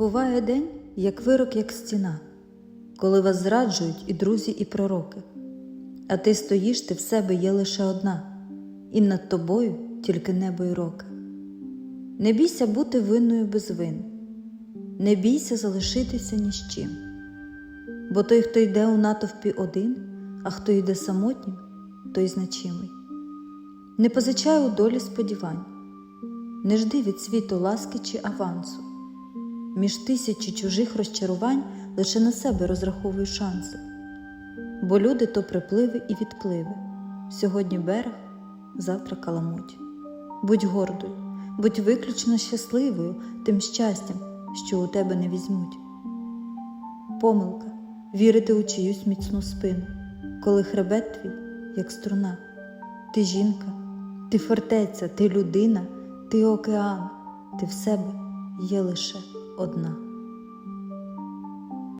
Буває день, як вирок, як стіна, коли вас зраджують і друзі, і пророки. А ти стоїш, ти в себе є лише одна, і над тобою тільки небо й роки. Не бійся бути винною без вин, не бійся залишитися ні з чим. Бо той, хто йде у натовпі один, а хто йде самотнім, той значимий. Не позичай у долі сподівань, не жди від світу ласки чи авансу. Між тисячі чужих розчарувань лише на себе розраховуй шанси. Бо люди то припливи і відпливи. Сьогодні берег, завтра каламуть. Будь гордою, будь виключно щасливою тим щастям, що у тебе не візьмуть. Помилка вірити у чиюсь міцну спину, коли хребет твій, як струна. Ти жінка, ти фортеця, ти людина, ти океан, ти в себе є лише одна.